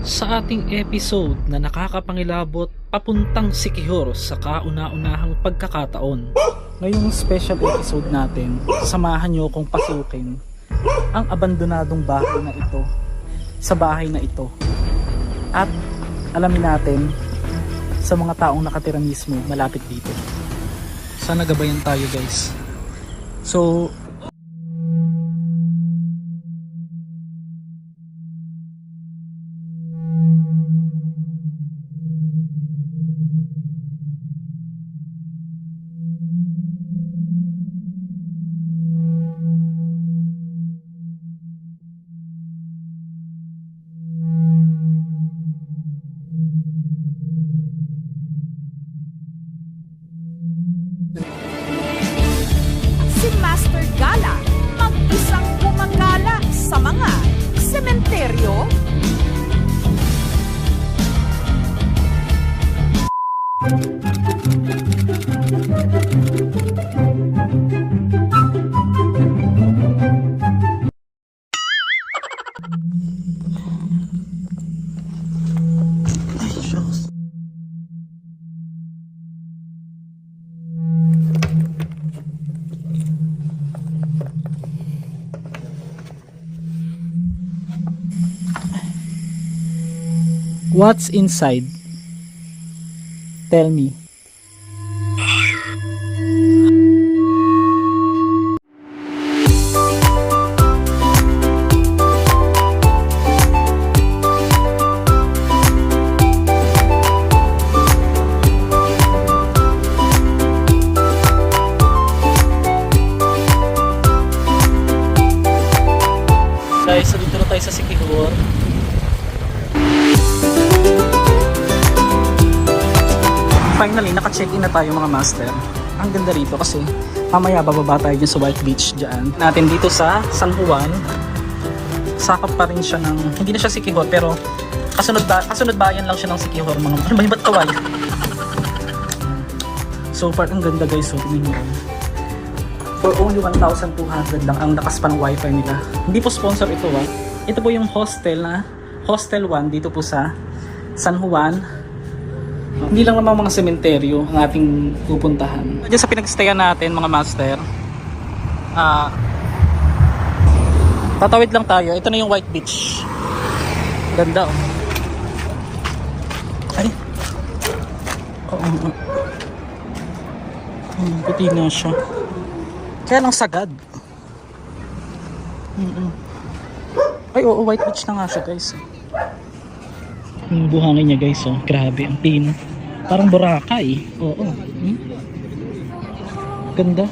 Sa ating episode na nakakapangilabot papuntang Sikihor sa kauna-unahang pagkakataon. Ngayong special episode natin, samahan nyo kong pasukin ang abandonadong bahay na ito sa bahay na ito. At alamin natin sa mga taong nakatira mismo malapit dito. Sana gabayan tayo guys. So, What's inside? Tell me. Guys, so dito na tayo sa Sikihor. Finally, naka-check-in na tayo mga master. Ang ganda rito kasi mamaya bababa tayo dyan sa White Beach dyan. Natin dito sa San Juan. Sakop pa rin siya ng, hindi na siya Sikihor pero kasunod, ba, kasunod bayan lang siya ng Sikihor. Mga, ano ba yung kaway? So far, ang ganda guys. So, tingnan nyo. For only 1,200 lang ang lakas pa ng wifi nila. Hindi po sponsor ito ah. Ito po yung hostel na Hostel 1 dito po sa San Juan. Hindi lang naman mga sementeryo ang ating pupuntahan. Diyan sa pinagstayan natin mga master. Ah Tatawid lang tayo. Ito na yung White Beach. Ganda oh. Ay. Oh, Hmm, puti na siya. Kaya lang sagad. Mm-mm. Ay, oo, white beach na nga siya, guys. Yung buhangin niya, guys, oh. Grabe, ang tino. Parang Boracay. Oo. Hmm? Ganda.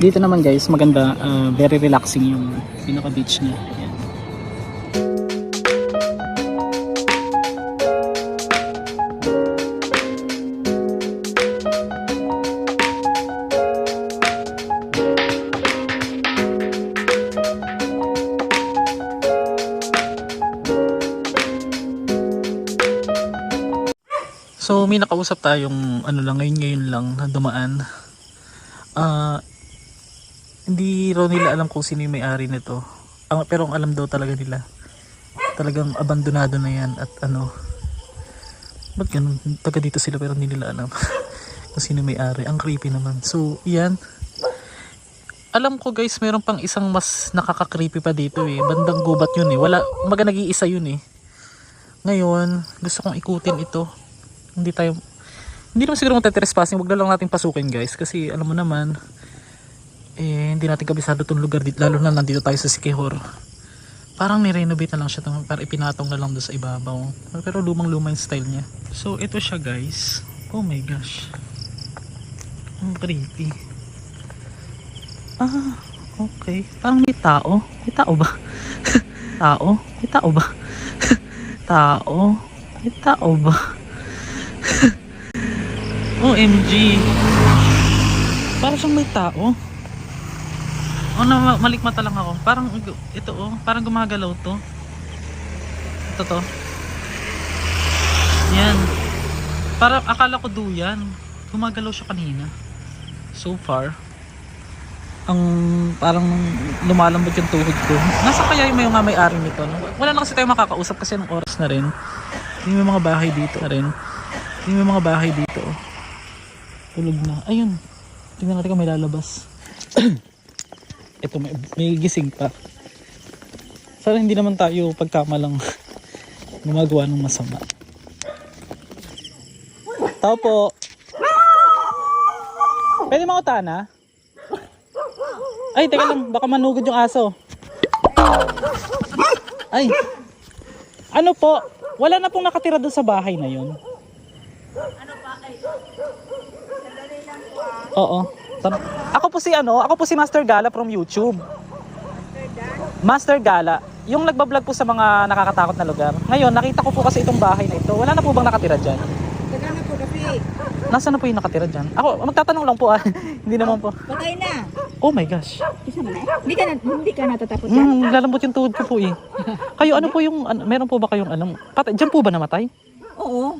Dito naman, guys, maganda. ah, very relaxing yung pinaka-beach niya. Nakausap tayong ano lang ngayon ngayon lang na dumaan. Ah hindi raw nila alam kung sino yung may-ari nito. Ang, pero ang alam daw talaga nila. Talagang abandonado na yan at ano. Ba't ganun? Taga dito sila pero hindi nila alam kung sino may-ari. Ang creepy naman. So yan. Alam ko guys, meron pang isang mas nakaka-creepy pa dito eh. Bandang gubat yun eh. Wala, umaga nag-iisa yun eh. Ngayon, gusto kong ikutin ito hindi tayo hindi naman siguro magte-trespassing wag na lang natin pasukin guys. Kasi alam mo naman eh hindi natin kabisado tong lugar dito. Lalo na nandito tayo sa Sikihor. Parang ni-renovate na lang siya tong- para ipinatong na lang doon sa ibabaw. Pero lumang luma yung style niya. So ito siya guys. Oh my gosh. Ang creepy. Ah okay. Parang may tao. May tao ba? Tao? May tao ba? Tao? May tao ba OMG. Para siyang may tao. Oh, na malikmata lang ako. Parang ito oh, parang gumagalaw to. Ito to. Yan. Para akala ko duyan. Gumagalaw siya kanina. So far. ang parang lumalambot yung tuhod ko. Nasa kaya yung may mga may-ari nito? No? Wala na kasi tayo makakausap kasi ng oras na rin. May mga bahay dito na rin. Hindi may mga bahay dito. Tulog na. Ayun. Tingnan natin kung may lalabas. Ito may, may gising pa. Sana hindi naman tayo pagkamalang gumagawa ng masama. Tao po. Pwede mautana? Ay, teka lang. Baka manugod yung aso. Ay. Ano po? Wala na pong nakatira doon sa bahay na yun. Oo. Tan- Ako po si ano, ako po si Master Gala from YouTube. Master Gala, yung nagbablog po sa mga nakakatakot na lugar. Ngayon, nakita ko po kasi itong bahay na ito. Wala na po bang nakatira dyan? Taga na po kasi. Nasaan na po yung nakatira dyan? Ako, magtatanong lang po ah. Hindi naman po. Patay na. Oh my gosh. Isa na. Hindi ka, na, hindi ka natatapos yan. Hmm, lalambot yung tuhod ko po eh. Kayo, ano po yung, ano, meron po ba kayong alam? Patay, dyan po ba namatay? Oo.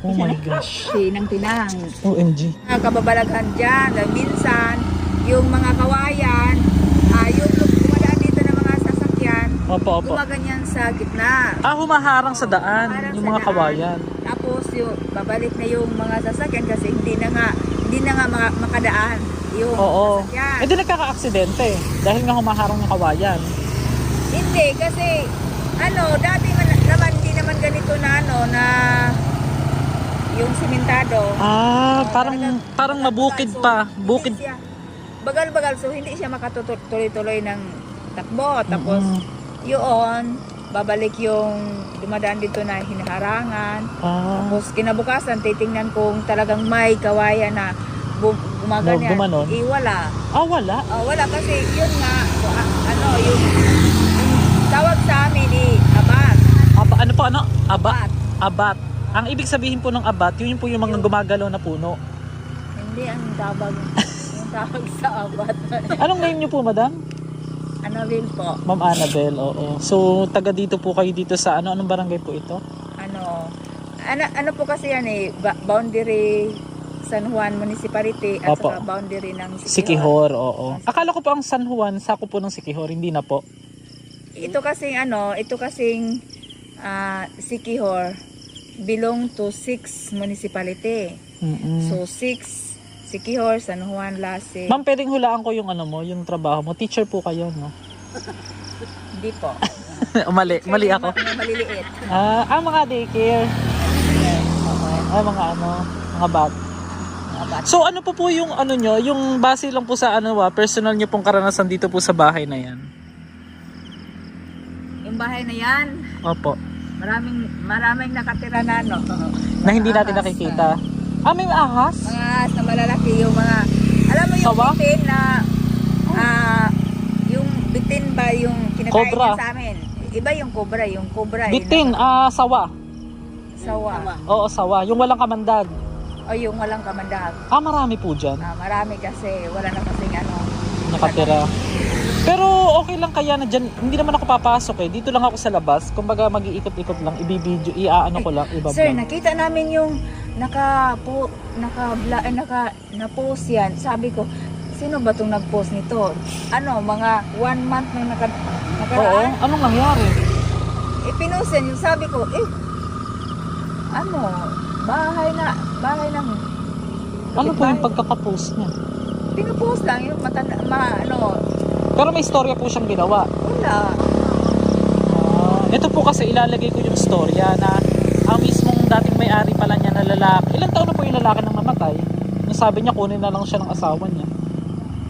Oh my gosh. Tinang-tinang. OMG. Mga kababalaghan dyan. dahil minsan, yung mga kawayan, ah, yung dumadaan dito ng mga sasakyan, Opo, opo. gumaganyan sa gitna. Ah, humaharang sa daan, Humaharang yung sa mga daan. kawayan. Tapos yung babalik na yung mga sasakyan kasi hindi na nga hindi na nga mga, makadaan yung Oo. sasakyan. Eh di nagkaka-aksidente dahil nga humaharang yung kawayan. Hindi kasi ano, dati man, naman hindi naman ganito na ano na yung simentado. Ah, parang talagang- parang talagang mabukid bagal. pa. So, Bukid. Bagal-bagal so hindi siya makatuloy-tuloy ng takbo. Tapos Mm-mm. yun, babalik yung dumadaan dito na hinaharangan. Ah, Tapos kinabukasan, titingnan kung talagang may kawayan na gumaganyan. No, gumanon? Eh, wala. ah wala. Ah, wala kasi yun nga, so, ah, ano, yung, yung tawag sa amin ni Abat. Aba, ano po ano? Abat. Abat. Abat. Ang ibig sabihin po ng abat, yun yung po yung mga gumagalaw na puno. Hindi ang tawag, yung tawag sa Abat. Anong name niyo po, madam? Annabelle po. Ma'am Annabel, oo. So, taga dito po kayo dito sa ano? Anong barangay po ito? Ano, ano, ano po kasi yan eh, ba- boundary San Juan Municipality at Opo. saka boundary ng Sikihor, oo. Akala ko po ang San Juan, sako po ng Sikihor, hindi na po. Ito kasing ano, ito kasing ah, Sikihor belong to six municipality. Mm-mm. So six Sikihor, San Juan, Lasig. Ma'am, pwedeng hulaan ko yung ano mo, yung trabaho mo. Teacher po kayo, no? Hindi po. mali, mali ako. Mga maliliit. Ah, ah, mga daycare. Ah, mga ano, mga bat. Mga. So ano po po yung ano nyo, yung base lang po sa ano wa, personal nyo pong karanasan dito po sa bahay na yan? Yung bahay na yan, Opo. Maraming maraming nakatira na no. Na hindi natin Ahas, nakikita. Ah, may ahas? Mga ahas na malalaki yung mga alam mo yung Sawa? bitin na ah yung bitin ba yung kinakain Cobra. sa amin. Iba yung cobra, yung cobra. yun Bitin, ah, sawa. Sawa. Oo, sawa. Yung walang kamandag. O yung walang kamandag. Ah, marami po dyan. Ah, marami kasi wala na kasing ano. Nakatira. Pero okay lang kaya na dyan, hindi naman ako papasok eh. Dito lang ako sa labas. Kumbaga mag-iikot-ikot lang, ibibideo, iaano ko lang, ibablog. Sir, nakita namin yung naka po naka bla, eh, naka na-post yan. Sabi ko, sino ba tong nag-post nito? Ano, mga one month na naka, Oo, nakaraan. anong nangyari? Eh, pinost yan. Yung sabi ko, eh, ano, bahay na, bahay ng Ano po yung pagkakapost niya? Pinupost lang yung matanda, ma, ano, Pero may istorya po siyang ginawa. wala. Ah, ito po kasi ilalagay ko yung storya na ang mismong dating may-ari pala niya na lalaki. Ilang taon na po yung lalaki nang namatay? Yung sabi niya kunin na lang siya ng asawa niya.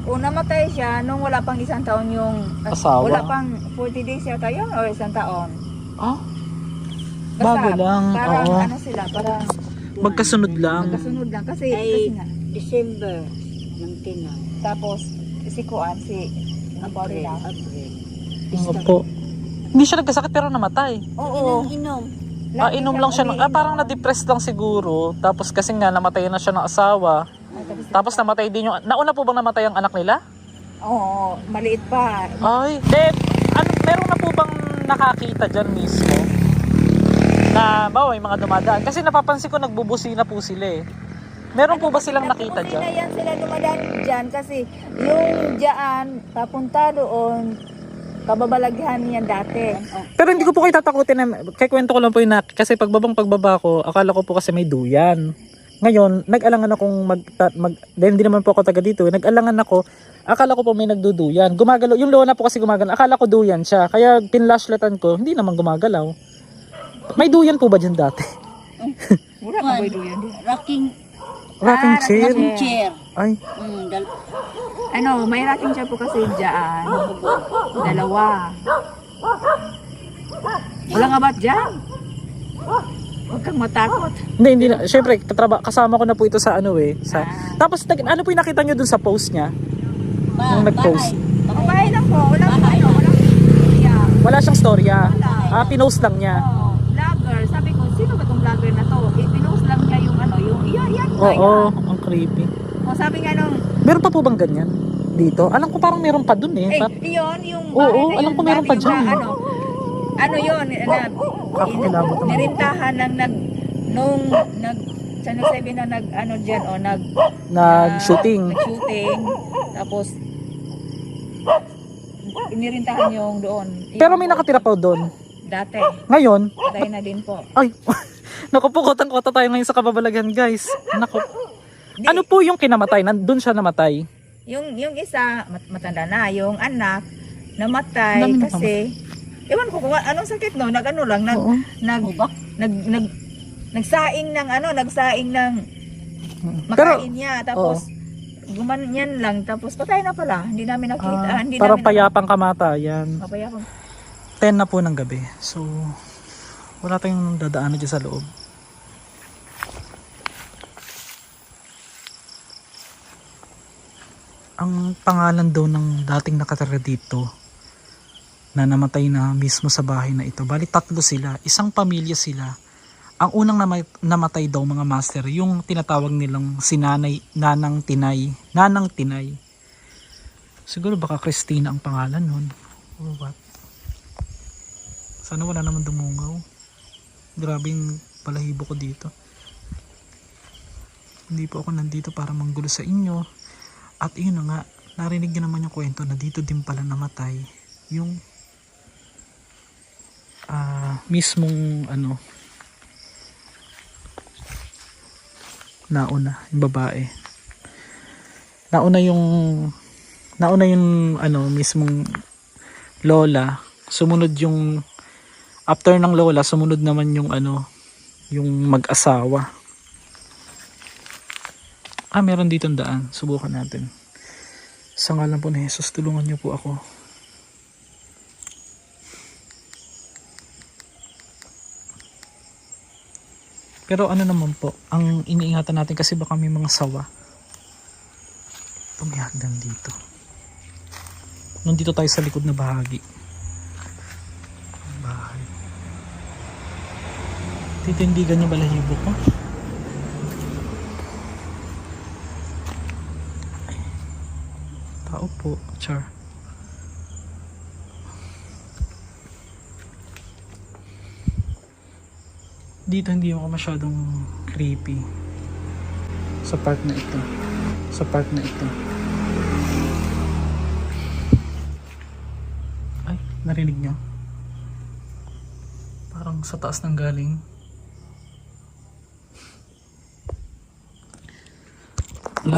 Kung namatay siya, nung wala pang isang taon yung, Asawa? wala pang 40 days yata yun, o isang taon. Ah? Bago lang, Parang oo. ano sila, parang Magkasunod lang. magkasunod lang. Kasi, Ay. kasi nga, December ng tinang. tapos, si Kuan, si April. April. Opo. Hindi siya nagkasakit pero namatay. Oo. Inom, inom. Ah, inom lang siya. Ng, ah, parang na-depress lang siguro. Tapos kasi nga namatay na siya ng asawa. Tapos namatay din yung... Nauna po bang namatay ang anak nila? Oo, maliit pa. Ay, Deb, ano, meron na po bang nakakita dyan mismo? Na, bawa, may mga dumadaan. Kasi napapansin ko nagbubusi na po sila eh. Meron po ba silang nakita Kasi dyan? na yan sila dumadaan dyan kasi yung dyan, papunta doon, kababalaghan niyan dati. Pero hindi ko po kayo tatakutin na, kaya kwento ko lang po yun na, kasi pagbabang pagbaba ko, akala ko po kasi may duyan. Ngayon, nag-alangan akong mag, mag dahil hindi naman po ako taga dito, eh, nag-alangan ako, akala ko po may nagduduyan. Gumagalaw, yung lola po kasi gumagalaw, akala ko duyan siya, kaya pinlashlatan ko, hindi naman gumagalaw. May duyan po ba dyan dati? Wala ka boy doon. Rocking, Rocking Ah, chair? rocking chair. Ay, Mm, dal- Ano, may rocking chair po kasi dyan. Dalawa. Wala nga ba't dyan? Huwag kang matakot. hindi, hindi na. Siyempre, katraba, kasama ko na po ito sa ano eh. Sa, tapos, nag, ano po yung nakita nyo dun sa post niya? ba- Nung nag-post. bahay. Lang po. Wala po ano. Wala yeah. Wala siyang storya. Ah, pinost lang niya. Oh, vlogger. Sabi ko, sino ba tong vlogger na to? Eh, pinost lang niya yung ano, yung, yan, yan. Oo, ang creepy. O, sabi nga nung, Meron pa po bang ganyan? Dito? Alam ko parang meron pa dun eh. eh, Pa- yun, yung Oo, bahay na alam yun, ko meron pa dyan. ba- Ano, ano yun, na, Ako, kilabot naman. nirintahan ng nag, nung, nag, Channel 7 na nag, ano dyan, o, nag, Nag-shooting. nag-shooting. Tapos, inirintahan yung doon. Pero may nakatira pa doon. Dati, Ngayon, patay na din po. ay, naku po, kotang-kota tayo ngayon sa kababalaghan guys. Naku. Ano po yung kinamatay? Nandun siya namatay. Yung yung isa mat- matanda na, yung anak namatay dami na kasi ewan ko kung anong sakit no, nag-ano lang, nag Oo. nag, Ubak. nag nag nagsaing ng ano, nagsaing ng Pero, makain niya tapos gumanyan lang tapos patay na pala. Hindi namin nakita, ah, hindi parang namin payapang kamatayan. Mapayapang. 10 na po ng gabi. So, wala tayong dadaanan dyan sa loob. Ang pangalan daw ng dating nakatira dito na namatay na mismo sa bahay na ito. Bali tatlo sila. Isang pamilya sila. Ang unang namatay daw mga master, yung tinatawag nilang sinanay, nanang tinay. Nanang tinay. Siguro baka Christina ang pangalan nun. Or what? Sana wala naman dumungaw. Grabe yung balahibo ko dito. Hindi po ako nandito para manggulo sa inyo. At yun nga, narinig nyo naman yung kwento na dito din pala namatay yung ah mismong ano nauna yung babae nauna yung nauna yung ano mismong lola sumunod yung after ng lola sumunod naman yung ano yung mag-asawa. Ah meron dito daan. Subukan natin. Sa ngalan po ni Jesus tulungan niyo po ako. Pero ano naman po ang iniingatan natin kasi baka may mga sawa. Ito may hagdan dito. Nandito tayo sa likod na bahagi Titindigan niya balahibo ko. Tao po, char. Dito hindi ako masyadong creepy. Sa part na ito. Sa part na ito. Ay, narinig niyo? Parang sa taas ng galing.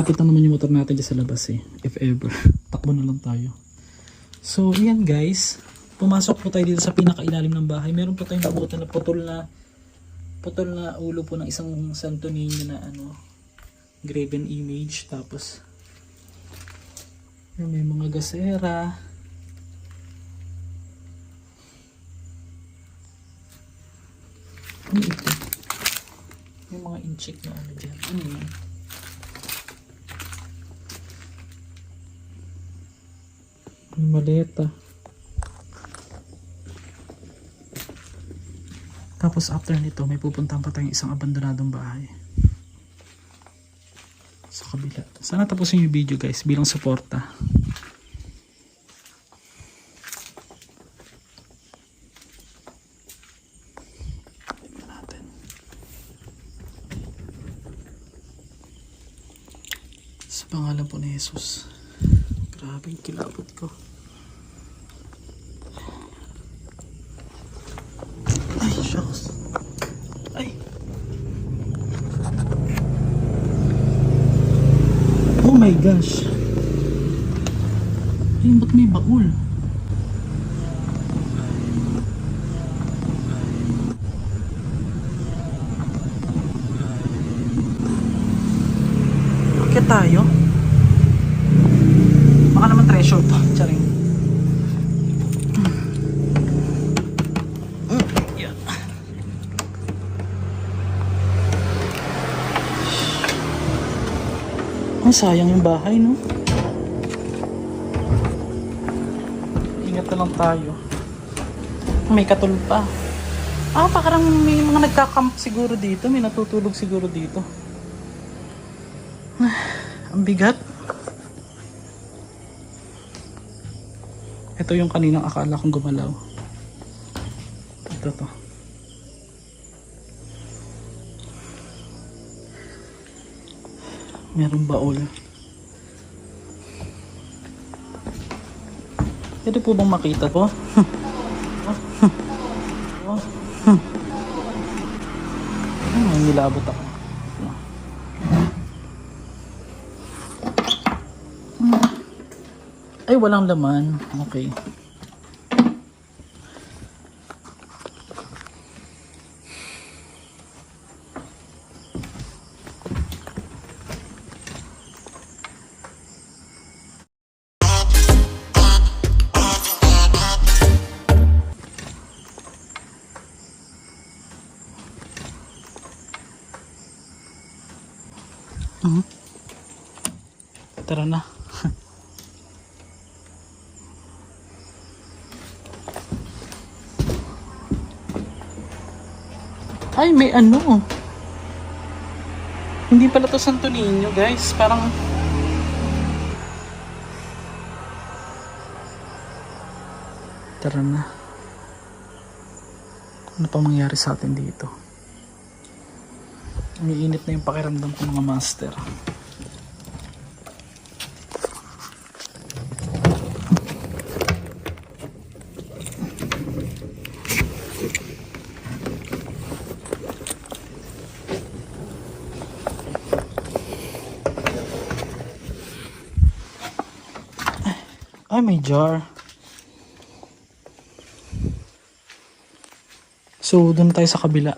Lapit na naman yung motor natin dyan sa labas eh. If ever. Takbo na lang tayo. So, yan guys. Pumasok po tayo dito sa pinakailalim ng bahay. Meron po tayong nabutan na putol na putol na ulo po ng isang Santo Niño na ano graven image. Tapos may mga gasera. Ano ito? May mga incheck na ano dyan. Ano yan? Maleta. Tapos after nito, may pupuntahan pa tayong isang abandonadong bahay. Sa kabila. Sana tapusin yung video guys bilang suporta. Natin. Pangalan po ni Jesus. Grabe yung kilabot ko. Gosh. Ang sayang yung bahay, no? Ingat na lang tayo. May katul pa. Ah, parang may mga nagkakamp siguro dito. May natutulog siguro dito. Ang bigat. Ito yung kaninang akala kong gumalaw. Ito to. Merong baul. Pwede po bang makita to? Ay, may nilabot ako. Ay, walang laman. Okay. Tara na. Ay, may ano. Hindi pala to Santo Niño, guys. Parang... Tara na. Ano pa mangyari sa atin dito? Umiinit na yung pakiramdam ko mga master. Ay, may jar. So, doon tayo sa kabila.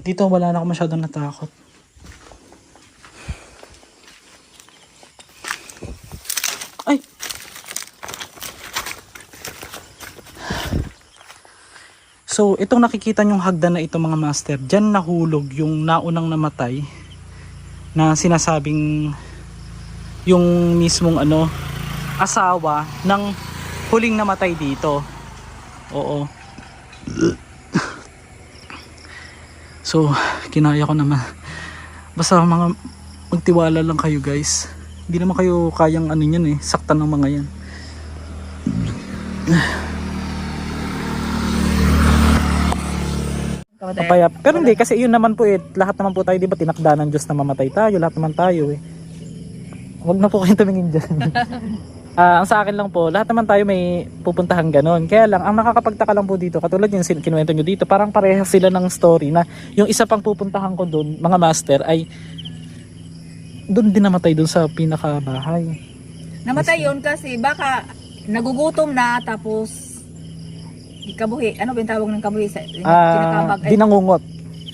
Dito, wala na ako masyadong natakot. Ay! So, itong nakikita nyong hagdan na ito mga master, dyan nahulog yung naunang namatay na sinasabing yung mismong ano, asawa ng huling namatay dito. Oo. So, kinaya ko naman. Basta mga magtiwala lang kayo guys. Hindi naman kayo kayang ano yan eh, saktan ng mga yan. Papaya. Pero hindi kasi yun naman po eh, lahat naman po tayo, di ba tinakda ng Diyos na mamatay tayo, lahat naman tayo eh. Huwag na po kayong tumingin dyan. Ah, ang sa akin lang po, lahat naman tayo may pupuntahan ganon. Kaya lang, ang nakakapagtaka lang po dito, katulad yung kinuwento nyo dito, parang parehas sila ng story na yung isa pang pupuntahan ko doon, mga master, ay doon din namatay doon sa pinakabahay. Namatay yun kasi baka nagugutom na tapos ikabuhi. Ano ba yung tawag ng kabuhi? Sa, Ah, kinakabag. Ay, dinangungot.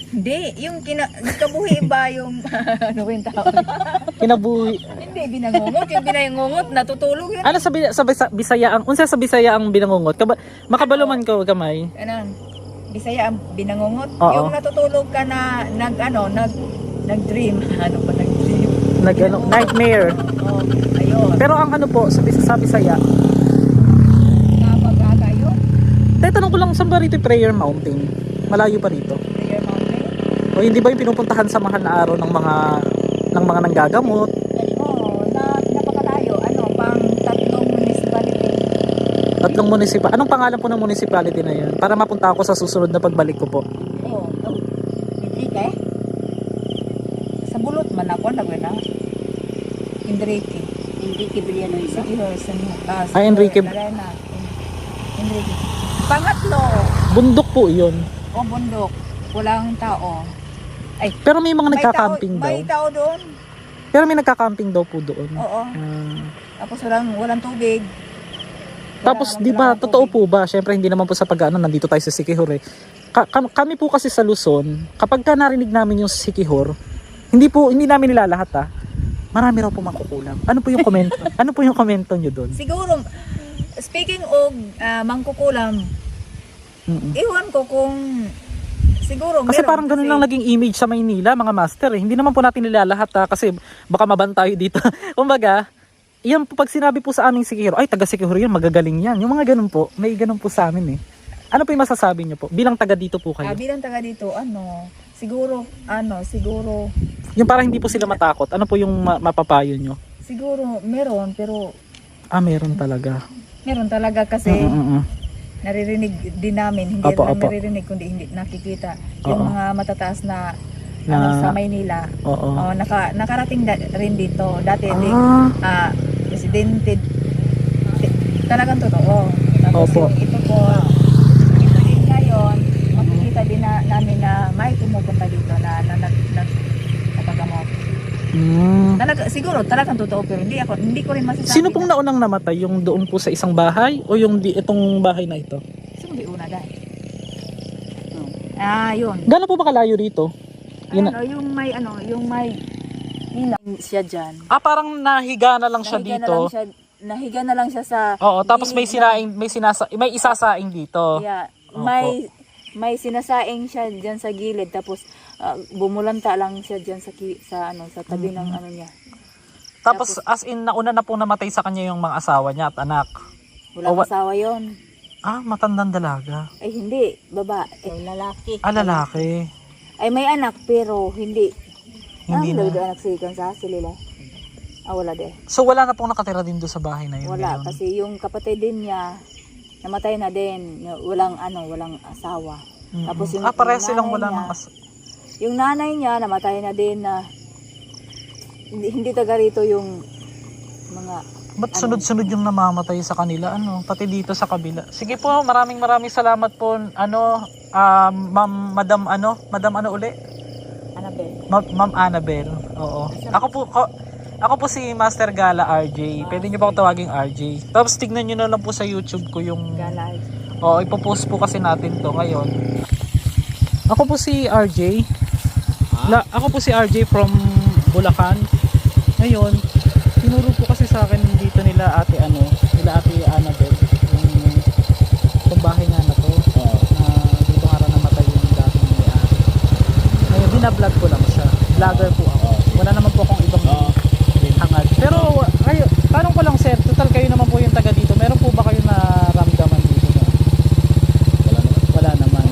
Hindi, yung kina, kabuhi ba yung ano ba yung tawag? Kinabuhi. hindi, binangungot. Yung binangungot, natutulog yun. Ano sa, Bi- sa Bisa- Bisaya ang unsa sa Bisaya ang binangungot? Kaba, makabaluman ko gamay. Ano, Bisaya ang binangungot. Oo. Yung natutulog ka na nag ano, nag nag-dream. Ano ba nag-dream? Nag ano, nightmare. Oh, ayun. Pero ang ano po sa, sa Bisaya, Kapag yun. Tay, tanong ko lang saan ba rito yung prayer mountain? Malayo pa rito. O hindi ba yung pinupuntahan sa mahal na araw ng mga ng mga nanggagamot? Oo, na, napakalayo. Ano, pang tatlong municipality. Tatlong munisipal. Anong pangalan po ng municipality na yun? Para mapunta ako sa susunod na pagbalik ko po. Oo, oh, Enrique. Sa bulot man ako, na na. Enrique. Hindi kibriya ng isa. Sige, sa, ah, Ah, Enrique. Larena. Enrique. Pangatlo, Bundok po yun. o bundok, walang tao. Pero may mga nagka-camping daw. May tao doon. Pero may nagka-camping daw po doon. Oo. Ah. Tapos walang, walang tubig. Tapos di ba totoo po ba? Syempre hindi naman po sa pag-ano nandito tayo sa Sikihor eh. Ka- kam- kami po kasi sa Luzon, kapag ka narinig namin yung Sikihor, hindi po hindi namin nilalahat ah. Marami raw po makukulam. Ano po yung komento? ano po yung komento nyo doon? Siguro, speaking of ah, mangkukulam, Mm-mm. iwan ko kung siguro Kasi meron, parang ganun kasi- lang naging image sa Maynila, mga master eh. Hindi naman po natin nilalahat ha, kasi baka maban tayo dito. Kumbaga, yan po pag sinabi po sa aming Sikihor, ay taga Sikihor yun, magagaling yan. Yung mga ganun po, may ganun po sa amin eh. Ano po yung masasabi nyo po? Bilang taga dito po Ah, kayo. bilang taga dito, ano, siguro, ano, siguro, Yung parang hindi po sila matakot. Ano po yung ma- mapapayo nyo? siguro meron, pero Ah, meron talaga. meron talaga kasi Mm-mm-mm. Naririnig din namin, hindi Opo, lang opo. naririnig, kundi hindi nakikita. Yung Oo. mga matataas na, Na- ano, sa Maynila, Oo. oh, naka, nakarating da- rin dito. Dati, di, Ah, ah, presidente, ti- talagang totoo. Tapos Opo. yung ito po, ito din ngayon, makikita din na, namin na may pumupunta dito na, na, nag, nag. Mm. Talaga, siguro, talagang totoo, pero hindi ako, hindi ko rin masasabi. Sino pong na, naunang namatay? Yung doon po sa isang bahay o yung di, itong bahay na ito? Sino di una dahil? Ah, yun. Gano'n po ba kalayo rito? Yun ano, yung may, ano, yung may ilang siya dyan. Ah, parang nahiga na lang siya Nahiga dito. Na lang siya, nahiga na lang siya sa Oo, tapos may gilid sinaing, may sinasa, may isasaing dito. Yeah, may may sinasaing siya diyan sa gilid tapos ah, bumulanta lang siya diyan sa sa ano sa tabi ng ano niya. Tapos as in nauna na pong namatay sa kanya yung mga asawa niya at anak. Wala Oh, wa- asawa 'yon. Ah, matandang dalaga. Ay hindi, babae. lalaki. Ah, lalaki. Ay may anak pero hindi. Hindi ah, na. anak si sa sila. Ah, wala de. So wala na pong nakatira din doon sa bahay na yun. Wala ngayon? kasi yung kapatid din niya namatay na din. Walang ano, walang asawa. Mm-mm. tapos yung- ah, yung silang wala ng as- Yung nanay niya namatay na din na hindi, hindi taga rito yung mga Ba't sunod-sunod yung namamatay sa kanila? Ano, pati dito sa kabila. Sige po, maraming maraming salamat po. Ano, ah, ma'am, madam, ano, madam, ano uli? Annabelle. Ma- ma'am Annabel. Oo. Ako po, ko, ako po si Master Gala RJ. Pwede niyo po ako tawaging RJ. Tapos tignan niyo na lang po sa YouTube ko yung... Galay. Oo, ipopost po kasi natin to ngayon. Ako po si RJ. La, ako po si RJ from Bulacan. Ngayon, tinuro po kasi sa akin dito nila ate ano, nila ate Annabel. Yung, itong bahay nga na to. Na dito nga rin namatay yung dating may-ari. Ngayon, binablog ko lang siya. Vlogger po ako. Wala naman po akong ibang hangad. Pero, kayo, tanong ko lang sir, total kayo naman po yung taga dito. Meron po ba kayo na ramdaman dito? Na? Wala naman. Wala naman.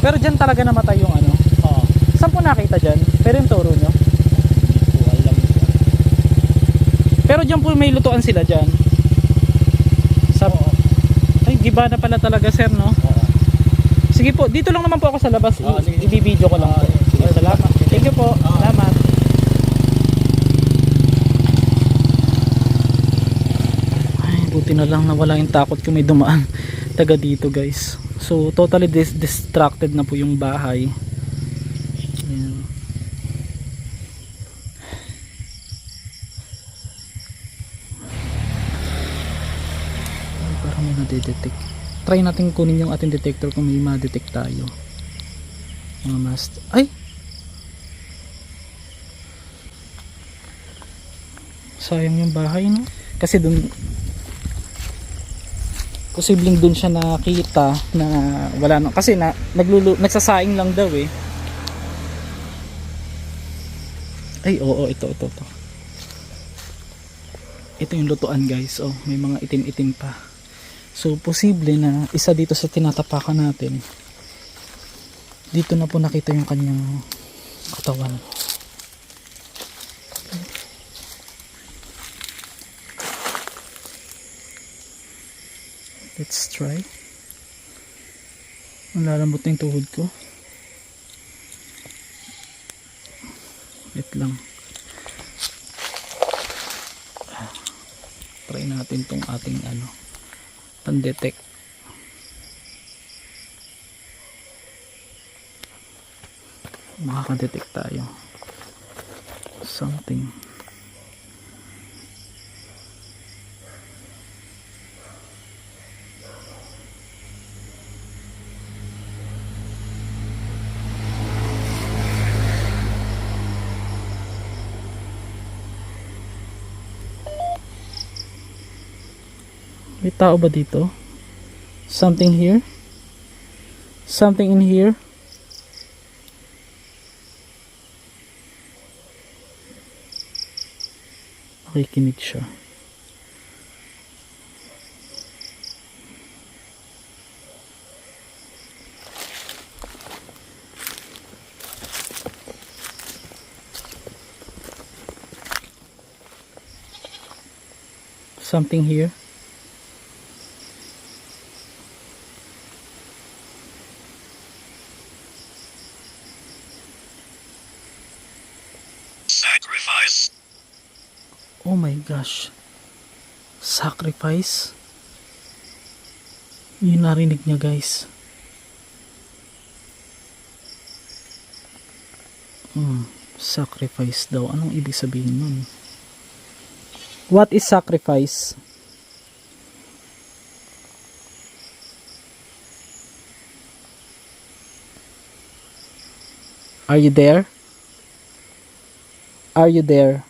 Pero dyan talaga namatay yung. Nakita dyan? Pero yung turo nyo? Pero dyan po may lutuan sila dyan. Sa... Ay, giba na pala talaga sir, no? Sige po, dito lang naman po ako sa labas. I- I-video ko lang po. Sige, salamat. Thank you po. Salamat. Ay, buti na lang na wala yung takot kung may dumaan taga dito guys. So, totally dis distracted na po yung bahay. Ayan. Ay, nadedetect. Try natin kunin yung ating detector kung may ma-detect tayo. Mga master. Ay! Sayang yung bahay, no? Kasi dun posibleng dun siya nakita na wala na kasi na naglulu nagsasaing lang daw eh ay oo ito ito ito ito yung lutuan guys oh may mga itim itim pa so posible na isa dito sa tinatapakan natin dito na po nakita yung kanyang katawan Let's try. Ang lalambot na yung tuhod ko. Wait lang. try natin tong ating ano pan-detect makaka-detect tayo. Something tao ba dito? Something here? Something in here? Nakikinig siya. Something here? Sacrifice. Oh my gosh. Sacrifice. Yun narinig niya guys. Hmm, sacrifice daw. Anong ibig sabihin nun? What is sacrifice? Are you there? Are you there?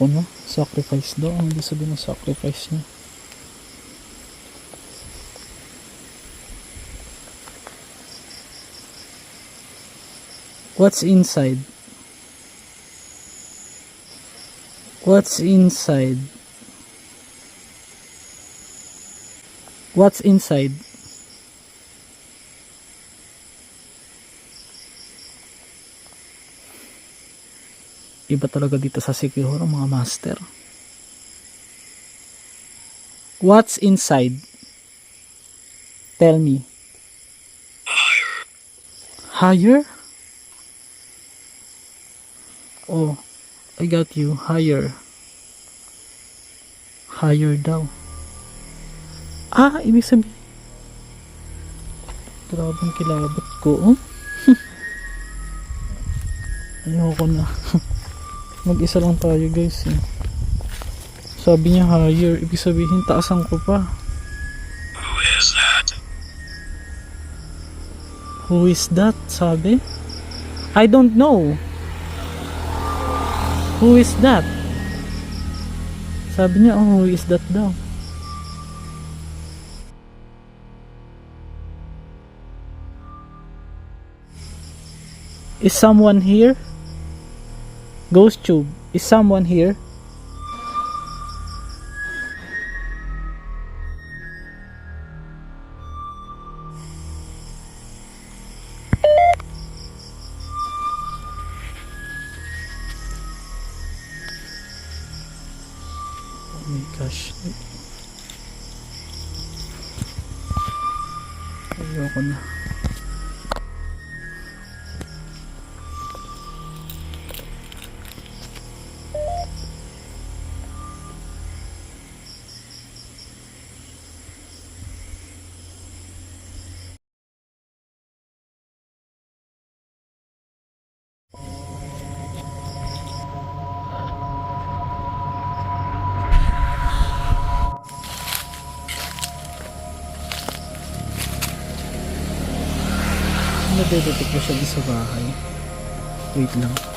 Ayoko na. Sacrifice daw. Ang ibig sabihin ng sacrifice niya. What's inside? What's inside? What's inside? Iba talaga dito sa Sekiro mga master. What's inside? Tell me. Higher? Oh, I got you. Higher. Higher daw. Ah, ibig sabihin. Grabe ang kilabot ko. Oh. Ayoko na. Mag-isa lang tayo guys. Eh. Sabi niya higher. Ibig sabihin taasan ko pa. Who is that? Who is that? Sabi? I don't know. Who is that? Sabi niya, oh, who is that daw? Is someone here? Ghost Tube, is someone here? Nadedetect ko siya sa bahay. Wait lang.